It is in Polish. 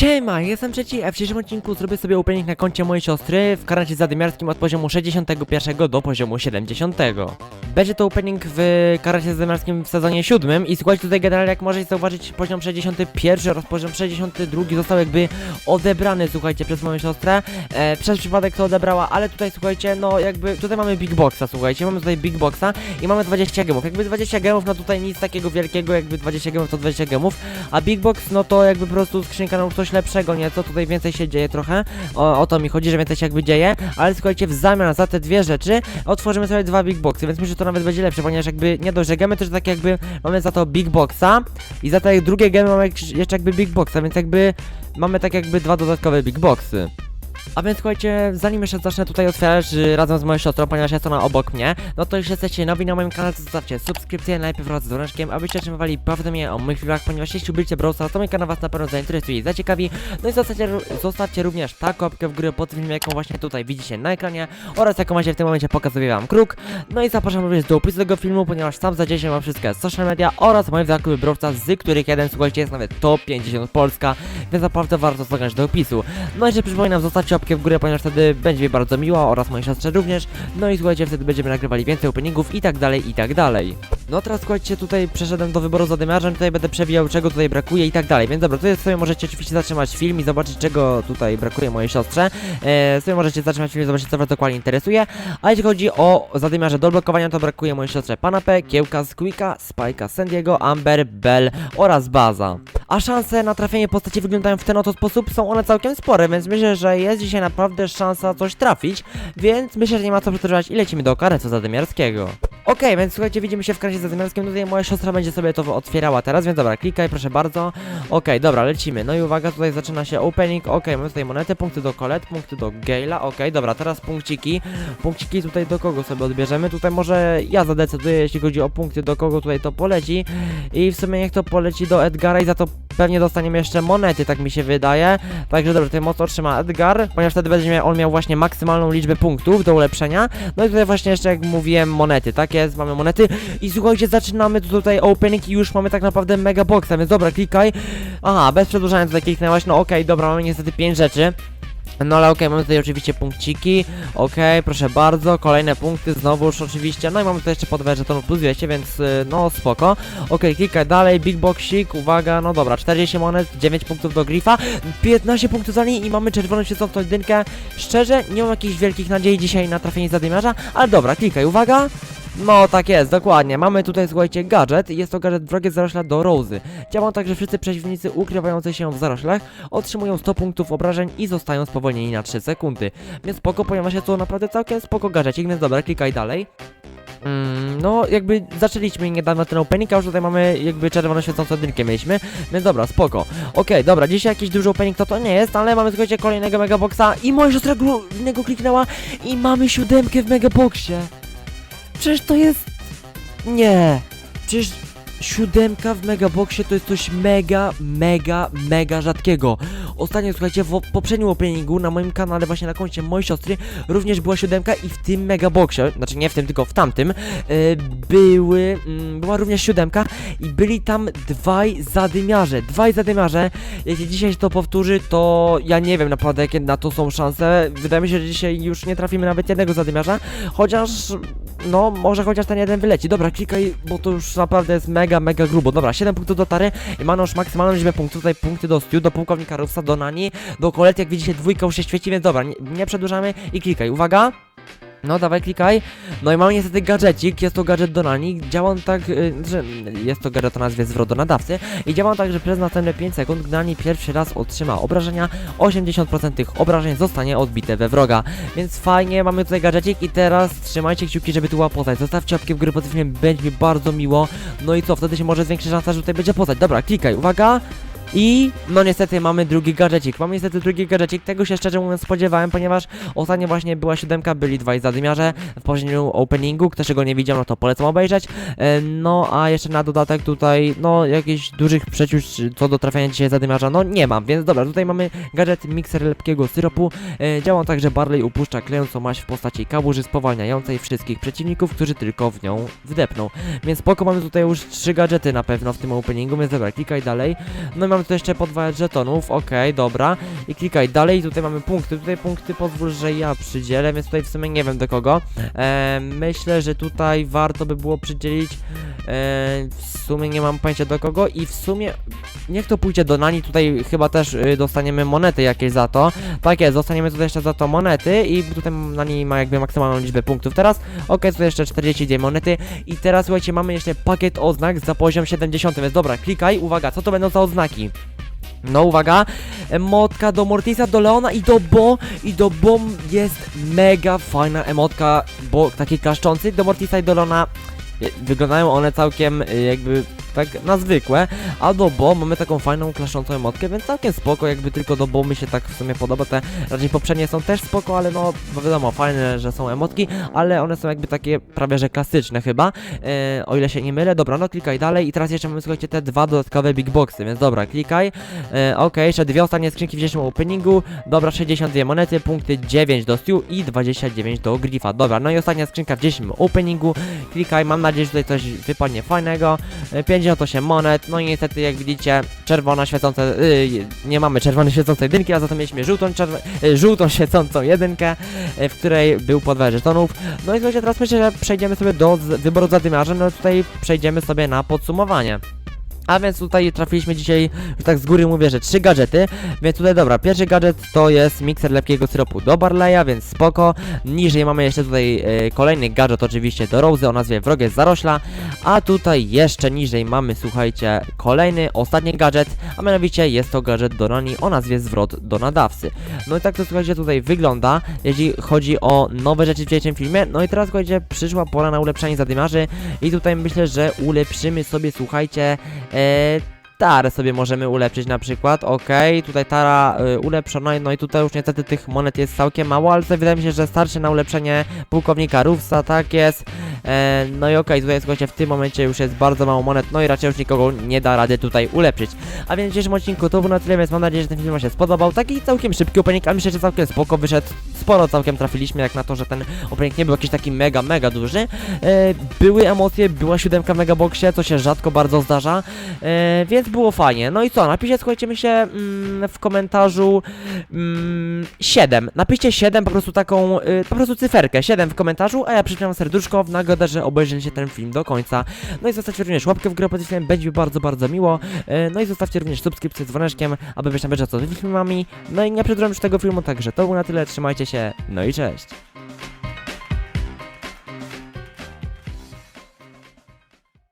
Siema, jestem trzeci, a w dzisiejszym odcinku zrobię sobie opening na koncie mojej siostry w karancie zadymiarskim od poziomu 61 do poziomu 70. Będzie to opening w karancie zadymiarskim w sezonie 7 i słuchajcie tutaj generalnie jak możecie zauważyć poziom 61 oraz poziom 62 został jakby odebrany słuchajcie przez moją siostrę. E, przez przypadek to odebrała, ale tutaj słuchajcie, no jakby tutaj mamy big boxa słuchajcie, mamy tutaj big boxa i mamy 20 gemów. Jakby 20 gemów, no tutaj nic takiego wielkiego, jakby 20 gemów to 20 gemów, a big box no to jakby po prostu skrzynka no lepszego, nieco tutaj więcej się dzieje trochę. O, o to mi chodzi, że więcej się jakby dzieje, ale słuchajcie, w zamian za te dwie rzeczy otworzymy sobie dwa big boxy, więc myślę, że to nawet będzie lepsze, ponieważ jakby nie dość, że gemy też tak jakby mamy za to big boxa i za te drugie gemy mamy jeszcze jakby big boxa, więc jakby mamy tak jakby dwa dodatkowe big boxy. A więc słuchajcie, zanim jeszcze zacznę tutaj otwierać y, razem z moją siostrą, ponieważ jest ona obok mnie, no to jeśli jesteście nowi na moim kanale, to zostawcie subskrypcję najpierw wraz z dzwoneczkiem, abyście otrzymywali powiadomienia o moich filmach, ponieważ jeśli lubicie Brawl Stars, to mój kanał was na pewno zainteresuje i zaciekawi. No i zostawcie, zostawcie również taką łapkę w górę pod filmem, jaką właśnie tutaj widzicie na ekranie oraz jaką macie w tym momencie pokazuję wam kruk. No i zapraszam również do opisu tego filmu, ponieważ tam znajdziecie mam wszystkie social media oraz moje zakupy Brawl Stars, z których jeden, słuchajcie, jest nawet top 50 Polska, więc naprawdę warto zaglądać do opisu. No i jeszcze przypominam, zostawcie łapkę w górę, ponieważ wtedy będzie mi bardzo miło oraz mojej siostrze również. No i słuchajcie, wtedy będziemy nagrywali więcej openingów i tak dalej, i tak dalej. No teraz słuchajcie, tutaj przeszedłem do wyboru zadymiarzem, tutaj będę przewijał czego tutaj brakuje i tak dalej, więc dobra, tutaj sobie możecie oczywiście zatrzymać film i zobaczyć czego tutaj brakuje mojej siostrze. E, sobie możecie zatrzymać film i zobaczyć co was dokładnie interesuje. A jeśli chodzi o zadymiarze do blokowania, to brakuje mojej siostrze Panapę, Kiełka, Squeaka, Spike'a, Sandiego, Amber, Bell oraz Baza. A szanse na trafienie postaci wyglądają w ten oto sposób, są one całkiem spore, więc myślę, że jest dzisiaj naprawdę szansa coś trafić, więc myślę, że nie ma co przedłużać i lecimy do karetu zadymiarskiego. Okej, więc słuchajcie, widzimy się w karecie zadymiarskim, tutaj moja siostra będzie sobie to otwierała teraz, więc dobra, klikaj, proszę bardzo. Okej, dobra, lecimy, no i uwaga, tutaj zaczyna się opening, okej, mamy tutaj monety, punkty do Colette, punkty do Gale'a, okej, dobra, teraz punkciki, punkciki tutaj do kogo sobie odbierzemy, tutaj może ja zadecyduję, jeśli chodzi o punkty, do kogo tutaj to poleci. I w sumie niech to poleci do Edgara i za to pewnie dostaniemy jeszcze monety, tak mi się wydaje, także dobrze, tutaj mocno trzyma Edgar, ponieważ wtedy będzie miał, on miał właśnie maksymalną liczbę punktów do ulepszenia, no i tutaj właśnie jeszcze jak mówiłem monety, tak jest, mamy monety. I słuchajcie, zaczynamy tu tutaj opening i już mamy tak naprawdę mega boxa, więc dobra, klikaj, aha, bez przedłużania tutaj kliknęłaś, no okej, dobra, mamy niestety 5 rzeczy, no ale okej, mamy tutaj oczywiście punkciki, okej, proszę bardzo, kolejne punkty znowuż oczywiście, no i mamy tutaj jeszcze podwójne żetonu plus 200, więc y, no spoko. Okej, klikaj dalej, big boxik, uwaga, no dobra, 40 monet, 9 punktów do Grifa, 15 punktów za niej i mamy czerwoną świecącą jedynkę. Szczerze, nie mam jakichś wielkich nadziei dzisiaj na trafienie zadymiarza, ale dobra, klikaj, uwaga. No tak jest, dokładnie. Mamy tutaj, słuchajcie, gadżet. Jest to gadżet wrogie zarośla do Rozy. Działa on tak, że wszyscy przeciwnicy ukrywający się w zaroślach otrzymują 100 punktów obrażeń i zostają spowolnieni na 3 sekundy. Więc spoko, ponieważ jest to naprawdę całkiem spoko gadżecik, więc dobra, klikaj dalej. Mm, no, jakby zaczęliśmy niedawno ten opening, a już tutaj mamy jakby czerwono świecącą dynkę mieliśmy, więc dobra, spoko. Okej, dobra, dzisiaj jakiś duży opening to to nie jest, ale mamy słuchajcie kolejnego megaboxa i moja siostra niego kliknęła i mamy siódemkę w megaboxie. Przecież to jest... Nie. Przecież siódemka w megaboxie to jest coś mega, mega, mega rzadkiego. Ostatnio, słuchajcie, w poprzednim openingu na moim kanale, właśnie na koncie mojej siostry, również była siódemka i w tym megaboxie, znaczy nie w tym, tylko w tamtym, e, były, mm, była również siódemka i byli tam dwaj zadymiarze, dwaj zadymiarze. Jeśli dzisiaj się to powtórzy, to ja nie wiem naprawdę, jakie na to są szanse. Wydaje mi się, że dzisiaj już nie trafimy nawet jednego zadymiarza, chociaż no, może chociaż ten jeden wyleci. Dobra, klikaj, bo to już naprawdę jest mega, mega grubo. Dobra, 7 punktów do Tary i mamy już maksymalną liczbę punktów. Tutaj punkty do Stu, do pułkownika Rusa, do Nani, do Kolet, jak widzicie, dwójka już się świeci, więc dobra, nie, nie przedłużamy i klikaj. Uwaga! No, dawaj, klikaj. No i mamy niestety gadżecik, jest to gadżet do Nani. Działa on tak, y, że jest to gadżet o nazwie zwrot do nadawcy i działa on tak, że przez następne 5 sekund, gdy Nani pierwszy raz otrzyma obrażenia, 80% tych obrażeń zostanie odbite we wroga. Więc fajnie, mamy tutaj gadżecik i teraz trzymajcie kciuki, żeby tu była postać. Zostawcie łapkę w górę pod filmem, będzie mi bardzo miło. No i co, wtedy się może zwiększyć szansa, że tutaj będzie postać. Dobra, klikaj, uwaga. I no niestety mamy drugi gadżecik. Mamy niestety drugi gadżecik. Tego się szczerze mówiąc spodziewałem, ponieważ ostatnio właśnie była siódemka, byli dwaj zadymiarze w poprzednim openingu. Ktoś go nie widział, no to polecam obejrzeć. E, No a jeszcze na dodatek tutaj, no jakichś dużych przeciwś co do trafiania dzisiaj zadymiarza, no nie mam. Więc dobra, tutaj mamy gadżet mikser lepkiego syropu. E, Działa tak, że Barley upuszcza klejącą maść w postaci kałuży spowalniającej wszystkich przeciwników, którzy tylko w nią wdepną. Więc spoko, mamy tutaj już trzy gadżety na pewno w tym openingu, więc dobra, klikaj dalej. No i mamy mamy tu jeszcze podwajać żetonów, okej, dobra. I klikaj dalej, tutaj mamy punkty, tutaj punkty pozwól, że ja przydzielę, więc tutaj w sumie nie wiem do kogo. E, myślę, że tutaj warto by było przydzielić, e, w sumie nie mam pojęcia do kogo i w sumie niech to pójdzie do Nani, tutaj chyba też y, dostaniemy monety jakieś za to. Tak jest, dostaniemy tutaj jeszcze za to monety i tutaj Nani ma jakby maksymalną liczbę punktów teraz. Okej, tutaj jeszcze 42 monety i teraz słuchajcie, mamy jeszcze pakiet oznak za poziom 70, więc dobra, klikaj, uwaga, co to będą za oznaki? No uwaga, emotka do Mortisa, do Leona i do Bo i do Bo jest mega fajna emotka, bo taki klaszczący, do Mortisa i do Leona wyglądają one całkiem e, jakby tak na zwykłe, a do Bo mamy taką fajną klaszczącą emotkę, więc całkiem spoko, jakby tylko do Bo mi się tak w sumie podoba, te raczej poprzednie są też spoko, ale no wiadomo, fajne, że są emotki, ale one są jakby takie prawie że klasyczne chyba, e, o ile się nie mylę, dobra, no klikaj dalej i teraz jeszcze mamy słuchajcie te dwa dodatkowe big boxy, więc dobra, klikaj, e, okej, jeszcze dwie ostatnie skrzynki w dzisiejszym openingu, dobra, 62 monety, punkty 9 do Stu i 29 do Grifa, dobra, no i ostatnia skrzynka w dzisiejszym openingu, klikaj, mam nadzieję, że tutaj coś wypadnie fajnego, e, 58 monet, no i niestety jak widzicie, czerwona świecąca, yy, nie mamy czerwonej świecącej jedynki, a za to mieliśmy żółtą, czerw- yy, żółtą świecącą jedynkę, yy, w której był podwajacz żetonów, no i słuchajcie, teraz myślę, że przejdziemy sobie do wyboru zadymiarza, no tutaj przejdziemy sobie na podsumowanie. A więc tutaj trafiliśmy dzisiaj, już tak z góry mówię, że trzy gadżety, więc tutaj dobra, pierwszy gadżet to jest mikser lepkiego syropu do Barleya, więc spoko. Niżej mamy jeszcze tutaj e, kolejny gadżet oczywiście do Rosy o nazwie Wrogie Zarośla, a tutaj jeszcze niżej mamy, słuchajcie, kolejny, ostatni gadżet, a mianowicie jest to gadżet do Rani o nazwie Zwrot do nadawcy. No i tak to słuchajcie tutaj wygląda, jeśli chodzi o nowe rzeczy w dzisiejszym filmie. No i teraz słuchajcie, przyszła pora na ulepszanie zadymiarzy i tutaj myślę, że ulepszymy sobie, słuchajcie, e, Tarę sobie możemy ulepszyć na przykład, okej, tutaj tara y, ulepszona, no i tutaj już niestety tych monet jest całkiem mało, ale wydaje mi się, że starczy na ulepszenie pułkownika Rufsa, tak jest, e, no i okej, tutaj słuchajcie, w tym momencie już jest bardzo mało monet, no i raczej już nikogo nie da rady tutaj ulepszyć. A więc w dzisiejszym odcinku to było na tyle, więc mam nadzieję, że ten film się spodobał, taki całkiem szybki opening, a myślę, że całkiem spoko wyszedł, sporo całkiem trafiliśmy, jak na to, że ten opening nie był jakiś taki mega, mega duży, e, były emocje, była siódemka w megaboxie, co się rzadko bardzo zdarza, e, więc było fajnie. No i co, napiszcie, słuchajcie, się mm, w komentarzu mm, 7. Napiszcie 7, po prostu taką, y, po prostu cyferkę 7 w komentarzu, a ja przypinam serduszko w nagrodę, że obejrzeliście ten film do końca. No i zostawcie również łapkę w górę pod będzie mi bardzo, bardzo miło. E, no i zostawcie również subskrypcję z dzwoneczkiem, aby być na bieżąco z filmami. No i nie przedłużam już tego filmu, także to było na tyle, trzymajcie się, no i cześć.